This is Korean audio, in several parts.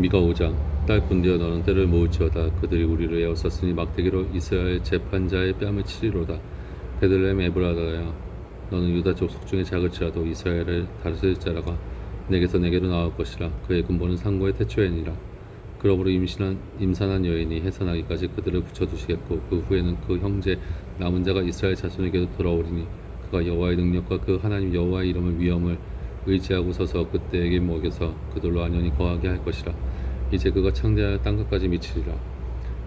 미가 5장 딸 군대여 너는 때를 모을지어다. 그들이 우리를 에워쌌으니 막대기로 이스라엘 재판자의 뺨을 치리로다. 베들레헴 에브라다야 너는 유다 족속 중에 작을지라도 이스라엘을 다스릴 자라가 내게서 내게로 나올 것이라. 그의 근본은 상고의 태초에니라. 그러므로 임신한 임산한 여인이 해산하기까지 그들을 붙여두시겠고 그 후에는 그 형제 남은 자가 이스라엘 자손에게도 돌아오리니 그가 여호와의 능력과 그 하나님 여호와의 이름을 위엄을 의지하고 서서 그때에게 먹여서 그들로 안연히 거하게 할 것이라. 이제 그가 창대하여 땅 끝까지 미치리라.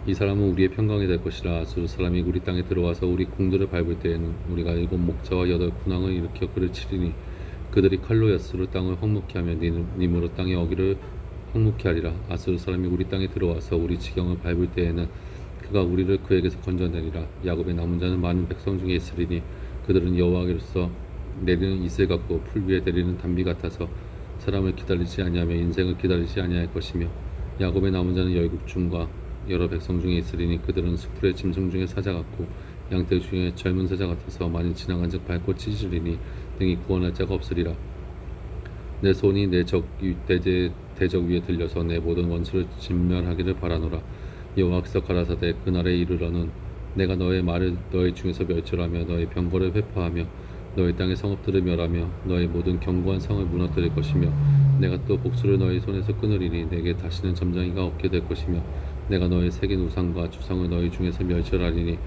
이 사람은 우리의 평강이 될 것이라. 아수르 사람이 우리 땅에 들어와서 우리 궁들을 밟을 때에는 우리가 일곱 목자와 여덟 군왕을 일으켜 그를 치리니 그들이 칼로 야스루 땅을 황무케 하며 님- 님으로 땅의 어기를 황무케 하리라. 아수르 사람이 우리 땅에 들어와서 우리 지경을 밟을 때에는 그가 우리를 그에게서 건져내리라. 야곱의 남은 자는 많은 백성 중에 있으리니 그들은 여호와께로서 내리는 이슬 같고 풀 위에 내리는 단비 같아서 사람을 기다리지 아니하며 인생을 기다리지 아니할 것이며 야곱의 남은 자는 열국 중과 여러 백성 중에 있으리니 그들은 수풀의 짐승 중에 사자 같고 양떼 중에 젊은 사자 같아서 많이 지나간즉 밟고 찢으리니 등이 구원할 자가 없으리라. 내 손이 내 적 대제 대적 위에 들려서 내 모든 원수를 진멸하기를 바라노라. 여호와께서 가라사대 그날에 이르러는 내가 너의 말을 너희 중에서 멸절하며 너의 병거를 회파하며 너의 땅의 성읍들을 멸하며 너의 모든 견고한 성을 무너뜨릴 것이며 내가 또 복수를 너희 손에서 끊으리니 내게 다시는 점장이가 없게 될 것이며 내가 너의 새긴 우상과 주상을 너희 중에서 멸절하리니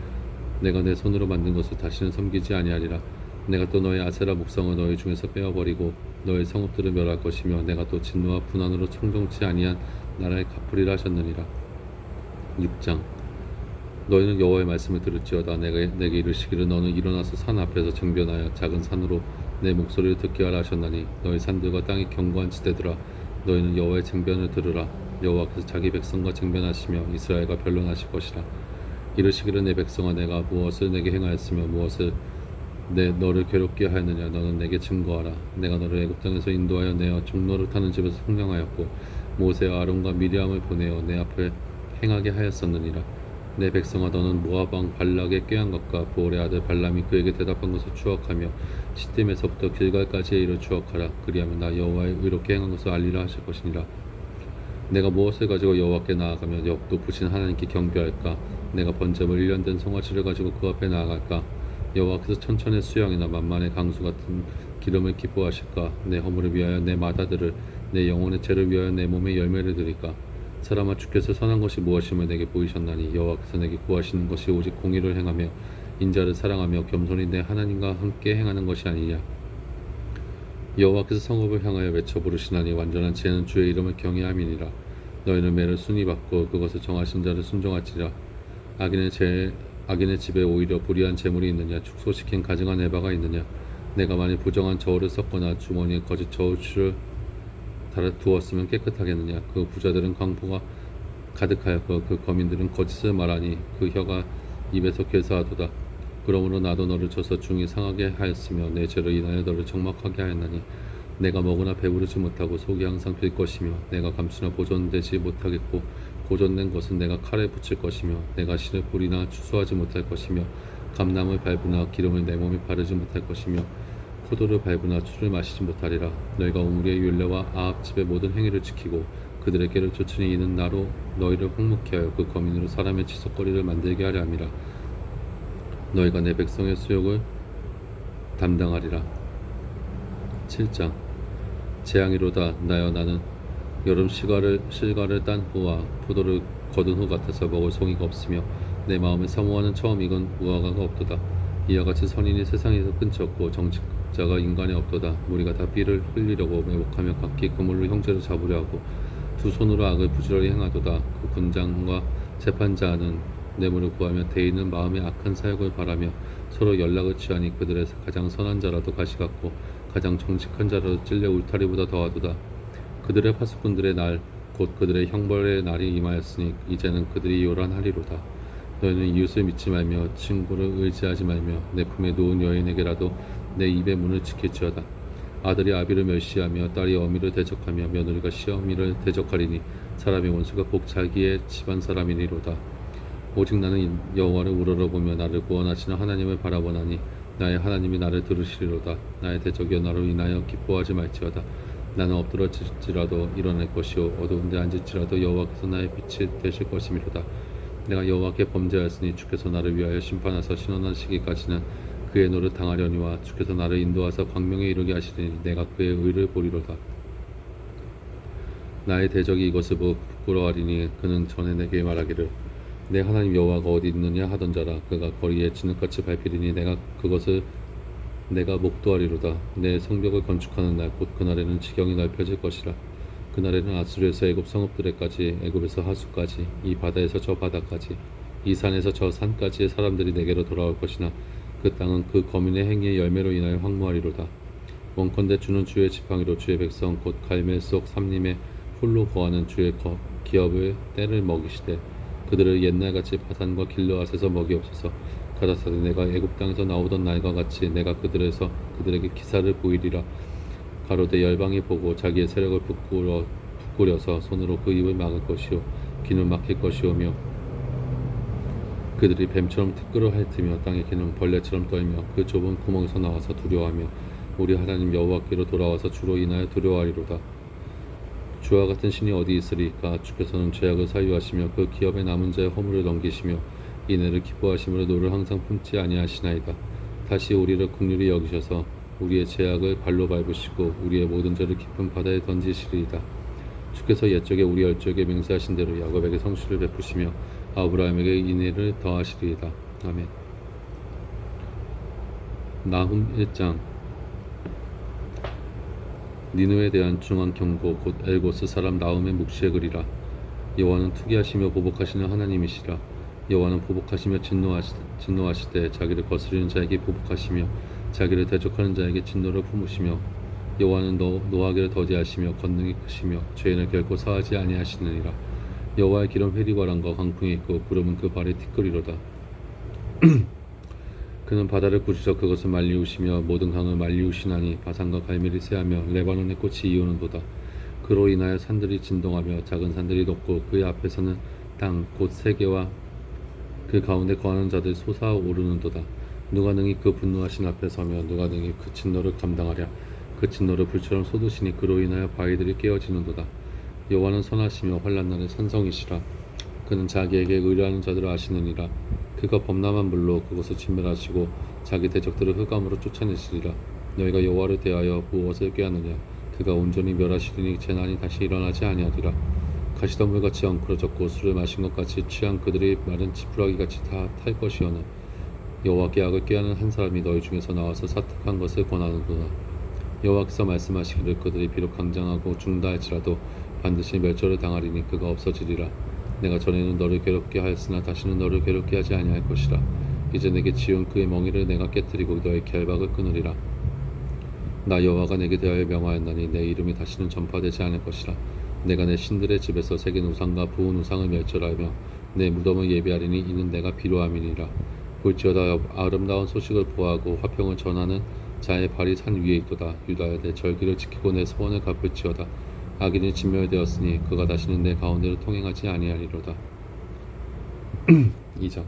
내가 내 손으로 만든 것을 다시는 섬기지 아니하리라. 내가 또 너의 아세라 목성을 너희 중에서 빼어버리고 너의 성읍들을 멸할 것이며 내가 또 진노와 분한으로 총정치 아니한 나라에 갚으리라 하셨느니라. 6장 너희는 여호와의 말씀을 들을지어다. 내가 내게 이르시기를 너는 일어나서 산 앞에서 정변하여 작은 산으로 내 목소리를 듣게 하라 하셨나니 너희 산들과 땅이 견고한 지대들아 너희는 여호와의 쟁변을 들으라. 여호와께서 자기 백성과 쟁변하시며 이스라엘과 변론하실 것이라. 이르시기를 내 백성아 내가 무엇을 내게 행하였으며 무엇을 내 너를 괴롭게 하였느냐? 너는 내게 증거하라. 내가 너를 애굽 땅에서 인도하여 내어 종로를 타는 집에서 성령하였고 모세와 아론과 미리암을 보내어 내 앞에 행하게 하였었느니라 내 백성아 너는 왕 발락의 꾀한 것과 보올의 아들 발람이 그에게 대답한 것을 추억하며 시딤에서부터 길갈까지의 일을 추억하라. 그리하면 나 여호와의 의롭게 행한 것을 알리라 하실 것이니라. 내가 무엇을 가지고 여호와께 나아가며 역 높으신 하나님께 경배할까? 내가 번제물 1년 된 송아지를 가지고 그 앞에 나아갈까? 여호와께서 천천의 수양이나 만만의 강수 같은 기름을 기뻐하실까? 내 허물을 위하여 내 마다들을 내 영혼의 죄를 위하여 내 몸에 열매를 드릴까 사람아 주께서 선한 것이 무엇임을 내게 보이셨나니 여호와께서 내게 구하시는 것이 오직 공의를 행하며 인자를 사랑하며 겸손히 내 하나님과 함께 행하는 것이 아니냐? 여호와께서 성읍을 향하여 외쳐 부르시나니 완전한 지혜는 주의 이름을 경외함이니라. 너희는 매를 순위 받고 그것을 정하신 자를 순종할지라. 악인의 제 악인의 집에 오히려 불의한 재물이 있느냐? 축소시킨 가증한 에바가 있느냐? 내가 만일 부정한 저울을 썼거나 주머니에 거짓 저울추를 달아 두었으면 깨끗하겠느냐. 그 부자들은 광포가 가득하였고 그 거민들은 거짓을 말하니 그 혀가 입에서 괴사하도다. 그러므로 나도 너를 쳐서 중이 상하게 하였으며 내 죄로 인하여 너를 적막하게 하였나니 내가 먹으나 배부르지 못하고 속이 항상 빌 것이며 내가 감추나 보존되지 못하겠고 보존된 것은 내가 칼에 붙일 것이며 내가 실을 뿌리나 추수하지 못할 것이며 감나물 밟으나 기름을 내 몸에 바르지 못할 것이며 포도를 밟으나 술을 마시지 못하리라. 너희가 우리의 율례와 아합 집의 모든 행위를 지키고 그들의 깨를 쫓으니 이는 나로 너희를 황묵케 하여 그 거민으로 사람의 치석거리를 만들게 하려 함이라. 너희가 내 백성의 수욕을 담당하리라. 7장. 재앙이로다. 나여 나는 여름 시가를 실가를 딴 후와 포도를 거둔 후 같아서 먹을 송이가 없으며 내 마음에 사모하는 처음 익은 무화과가 없도다. 이와 같이 선인이 세상에서 끊쳤고 정직 자가 인간에 없도다. 우리가 다 피를 흘리려고 매복하며 각기 그물로 형제를 잡으려 하고 두 손으로 악을 부지런히 행하도다. 그 군장과 재판자는 뇌물을 구하며 대인은 마음에 악한 사역을 바라며 서로 연락을 취하니 그들의 가장 선한 자라도 가시 같고 가장 정직한 자라도 찔려 울타리보다 더하도다. 그들의 파수꾼들의 날 곧 그들의 형벌의 날이 임하였으니 이제는 그들이 요란하리로다. 너희는 이웃을 믿지 말며 친구를 의지하지 말며 내 품에 놓은 여인에게라도 내 입의 문을 지킬지어다. 아들이 아비를 멸시하며 딸이 어미를 대적하며 며느리가 시어미를 대적하리니 사람의 원수가 꼭 자기의 집안 사람이니로다. 오직 나는 여호와를 우러러보며 나를 구원하시는 하나님을 바라보나니 나의 하나님이 나를 들으시리로다. 나의 대적이여 나로 인하여 기뻐하지 말지어다. 나는 엎드러질지라도 일어날 것이요 어두운데 앉을지라도 여호와께서 나의 빛이 되실 것이미로다. 내가 여호와께 범죄하였으니 주께서 나를 위하여 심판하사 신원한 시기까지는 그의 노를 당하려니와 주께서 나를 인도하사 광명에 이르게 하시리니 내가 그의 의를 보리로다. 나의 대적이 이것을 보고 부끄러워하리니 그는 전에 내게 말하기를 내 하나님 여호와가 어디 있느냐 하던 자라. 그가 거리에 진흙같이 밟히리니 내가 그것을 내가 목도하리로다. 내 성벽을 건축하는 날 곧 그날에는 지경이 넓혀질 것이라. 그날에는 아수르에서 애굽 성읍들에까지 애굽에서 하수까지 이 바다에서 저 바다까지 이 산에서 저 산까지의 사람들이 내게로 돌아올 것이나 그 땅은 그 거민의 행위의 열매로 인하여 황무하리로다. 원컨대 주는 주의 지팡이로 주의 백성 곧 갈멜 속 삼림에 홀로 거하는 주의 거- 기업을 때를 먹이시되 그들을 옛날같이 바산과 길르앗에서 먹이옵소서. 가라사대 내가 애굽 땅에서 나오던 날과 같이 내가 그들에서 그들에게 기사를 보이리라. 가로대 열방이 보고 자기의 세력을 부끄러, 부끄려서 손으로 그 입을 막을 것이요 귀는 막힐 것이오며 그들이 뱀처럼 티끌을 핥으며 땅의 기는 벌레처럼 떨며 그 좁은 구멍에서 나와서 두려워하며 우리 하나님 여호와께로 돌아와서 주로 인하여 두려워하리로다. 주와 같은 신이 어디 있으리까? 주께서는 죄악을 사유하시며 그 기업에 남은 자의 허물을 넘기시며 이내를 기뻐하심으로 노를 항상 품지 아니하시나이다. 다시 우리를 국률이 여기셔서 우리의 죄악을 발로 밟으시고 우리의 모든 죄를 깊은 바다에 던지시리이다. 주께서 옛적에 우리 열적에 맹세하신 대로 야곱에게 성실을 베푸시며 아브라함에게 인애를 더하시리이다. 아멘. 나훔 1장. 니누에 대한 중앙 경고 곧 엘고스 사람 나움의 묵시의 글이라. 여호와는 투기하시며 보복하시는 하나님이시라. 여호와는 보복하시며 진노하시, 진노하시되 자기를 거스리는 자에게 보복하시며 자기를 대적하는 자에게 진노를 품으시며 여호와는 노, 노하기를 더디하시며 권능이 크시며 죄인을 결코 사하지 아니하시느니라 여호와의 길은 회리과랑과 강풍이 있고 구름은 그 발에 티끌이로다 그는 바다를 꾸짖어 그것을 말리우시며 모든 강을 말리우시나니 바산과 갈멜이 새하며 레바논의 꽃이 이오는 도다. 그로 인하여 산들이 진동하며 작은 산들이 높고 그의 앞에서는 땅 곧 세계와 그 가운데 거하는 자들 솟아오르는 도다. 누가 능히 그 분노하신 앞에 서며 누가 능히 그 진노를 감당하랴. 그 진노를 불처럼 쏟으시니 그로 인하여 바위들이 깨어지는 도다. 여호와는 선하시며 환란 날의 산성이시라. 그는 자기에게 의뢰하는 자들을 아시느니라. 그가 범람한 물로 그것을 진멸하시고 자기 대적들을 흑암으로 쫓아내시리라. 너희가 여호와를 대하여 무엇을 꾀하느냐? 그가 온전히 멸하시리니 재난이 다시 일어나지 아니하리라. 가시덤불같이 엉클어졌고 술을 마신 것 같이 취한 그들이 마른 지푸라기같이 다 탈 것이오나 여호와께 악을 꾀하는 한 사람이 너희 중에서 나와서 사특한 것을 권하는구나. 여호와께서 말씀하시기를 그들이 비록 강장하고 중다할지라도 반드시 멸절을 당하리니 그가 없어지리라. 내가 전에는 너를 괴롭게 하였으나 다시는 너를 괴롭게 하지 아니할 것이라. 이제 내게 지은 그의 멍에를 내가 깨뜨리고 너의 결박을 끊으리라. 나 여호와가 내게 대하여 명하였나니 내 이름이 다시는 전파되지 않을 것이라. 내가 내 신들의 집에서 새긴 우상과 부은 우상을 멸절하며 내 무덤을 예비하리니 이는 내가 필요함이니라. 볼지어다 아름다운 소식을 보하고 화평을 전하는 자의 발이 산 위에 있도다. 유다야 내 절기를 지키고 내 소원을 갚을지어다. 악인이 진멸되었으니 그가 다시는 내 가운데로 통행하지 아니하리로다. 2장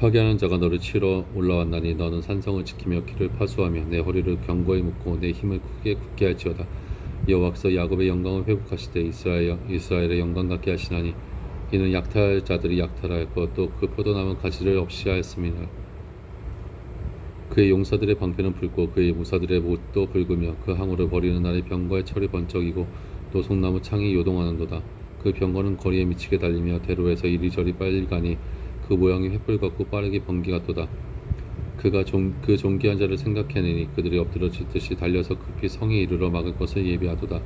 파괴하는 자가 너를 치러 올라왔나니 너는 산성을 지키며 길을 파수하며 내 허리를 견고히 묶고 내 힘을 크게 굳게 할지어다. 여호와께서 야곱의 영광을 회복하시되 이스라엘 이스라엘의 영광 같게 하시나니 이는 약탈 자들이 약탈하였고 또그 포도나무 가지를 없이 하였음이라. 그의 용사들의 방패는 붉고 그의 무사들의 못도 붉으며 그 항우를 버리는 날에 병거의 철이 번쩍이고 또 송나무 창이 요동하는도다. 그 병거는 거리에 미치게 달리며 대로에서 이리저리 빨리 가니 그 모양이 횃불 같고 빠르게 번개 같도다. 그가 종, 그 존귀한 자를 생각해내니 그들이 엎드려 짖듯이 달려서 급히 성에 이르러 막을 것을 예비하도다.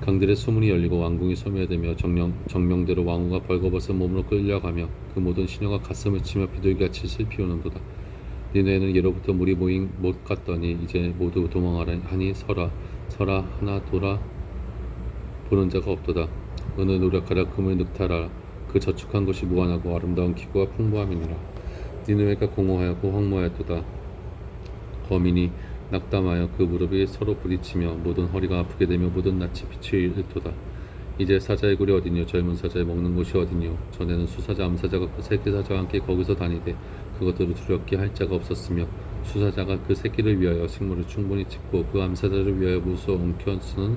강들의 수문이 열리고 왕궁이 소멸되며 정령, 정명대로 왕후가 벌거벗은 몸으로 끌려가며 그 모든 시녀가 가슴을 치며 비둘기같이 슬피우는도다. 니네는 예로부터 물이 모인 못 갔더니 이제 모두 도망하라 하니 서라 서라 하나 돌아 보는 자가 없도다. 은을 노력하라 금을 늑탈하라 그 저축한 것이 무한하고 아름다운 기구와 풍부함이니라. 니느웨가 공허하였고 황무하였도다. 거민이 낙담하여 그 무릎이 서로 부딪히며 모든 허리가 아프게 되며 모든 낯이 잃도다. 이제 사자의 굴이 어디뇨 젊은 사자의 먹는 곳이 어디뇨 전에는 수사자 암사자가 그 새끼 사자와 함께 거기서 다니되 그것들을 두렵게 할 자가 없었으며 수사자가 그 새끼를 위하여 식물을 충분히 찍고 그 암사자를 위하여 무수 엉켜쓰는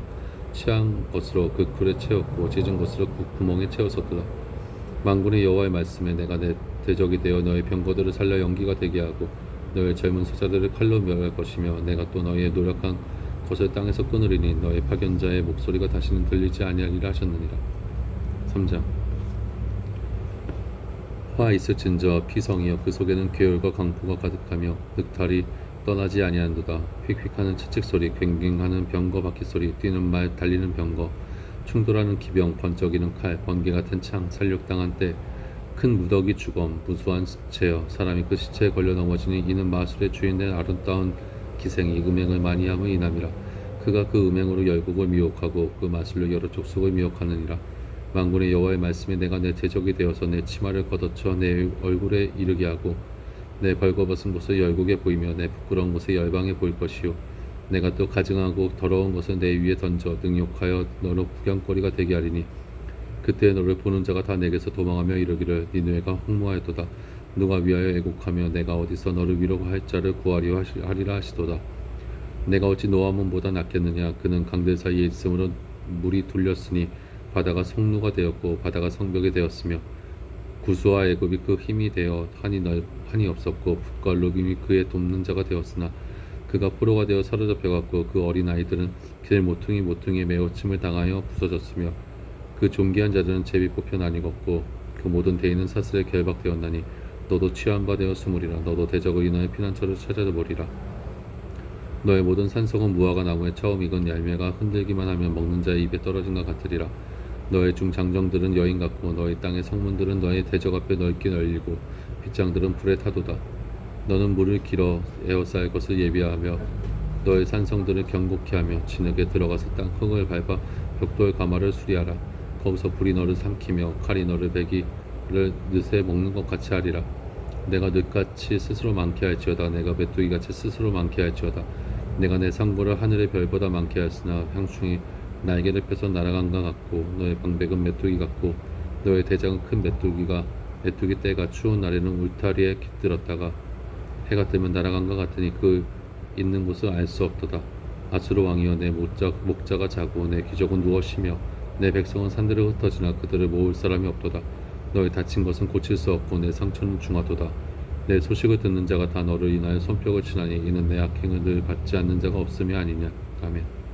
취한 것으로 그 굴에 채웠고 찢은 것으로 그 구멍에 채웠었더라. 만군의 여호와의 말씀에 내가 내 대적이 되어 너의 병거들을 살려 연기가 되게 하고 너의 젊은 소자들을 칼로 멸할 것이며 내가 또 너희의 노력한 것을 땅에서 끊으리니 너의 파견자의 목소리가 다시는 들리지 아니하리라 하셨느니라. 3장 화 있을진 저 피성이여 그 속에는 괴열과 강포가 가득하며 늑탈이 떠나지 아니한도다. 휙휙하는 채찍 소리 괭괭하는 병거 바퀴 소리 뛰는 말 달리는 병거 충돌하는 기병 번쩍이는 칼 번개 같은 창 살육당한 때 큰 무더기 주검 무수한 시체여 사람이 그 시체에 걸려 넘어지니 이는 마술의 주인된 아름다운 기생이 음행을 많이 함의 이남이라. 그가 그 음행으로 열국을 미혹하고 그 마술로 여러 족속을 미혹하느니라 만군의 여호와의 말씀에 내가 내 대적이 되어서 내 치마를 걷어쳐 내 얼굴에 이르게 하고 내 벌거벗은 곳을 열국에 보이며 내 부끄러운 곳을 열방에 보일 것이요. 내가 또 가증하고 더러운 것을 내 위에 던져 능욕하여 너로 구경거리가 되게 하리니 그때 너를 보는 자가 다 내게서 도망하며 이르기를 니누에가 홍모하였도다. 누가 위하여 애곡하며 내가 어디서 너를 위로할 자를 구하리라 하시- 하리라 하시도다. 내가 어찌 노아몬보다 낫겠느냐? 그는 강들 사이에 있으므로 물이 둘렸으니 바다가 성루가 되었고 바다가 성벽이 되었으며 구수와 애굽이 그 힘이 되어 한이 넓 한이 없었고 붓과 루빔이 그의 돕는 자가 되었으나 그가 포로가 되어 사로잡혀 갔고 그 어린 아이들은 길 모퉁이 모퉁이에 매어 침을 당하여 부서졌으며 그 존귀한 자들은 제비 뽑혀 나뉘었고 그 모든 대인은 사슬에 결박되었나니 너도 취한 바 되어 스물이라. 너도 대적을 인하여 피난처를 찾아버리라. 너의 모든 산성은 무화과 나무에 처음 익은 열매가 흔들기만 하면 먹는 자의 입에 떨어진 것 같으리라 너의 중 장정들은 여인 같고 너의 땅의 성문들은 너의 대적 앞에 넓게 널리고 빗장들은 불에 타도다. 너는 물을 길어 에워싸일 것을 예비하며 너의 산성들을 경곡케 하며 진흙에 들어가서 땅 흙을 밟아 벽돌 가마를 수리하라. 거기서 불이 너를 삼키며 칼이 너를 베기를 늦에 먹는 것 같이 하리라. 내가 늦같이 스스로 많게 할지어다. 내가 메뚜기같이 스스로 많게 할지어다. 내가 내 상고를 하늘의 별보다 많게 하였으나 향충이 날개를 펴서 날아간 것 같고 너의 방백은 메뚜기 같고 너의 대장은 큰 메뚜기가 메뚜기 떼가 추운 날에는 울타리에 깃들었다가 해가 뜨면 날아간 것 같으니 그 있는 곳을 알 수 없도다. 아수르 왕이여 내 목자, 목자가 자고 내 누워 쉬며 내 백성은 산들을 흩어지나 그들을 모을 사람이 없도다. 너의 다친 것은 고칠 수 없고 내 상처는 중하도다. 내 소식을 듣는 자가 다 너를 인하여 손뼉을 치나니 이는 내 악행을 늘 받지 않는 자가 없음이 아니냐. 아멘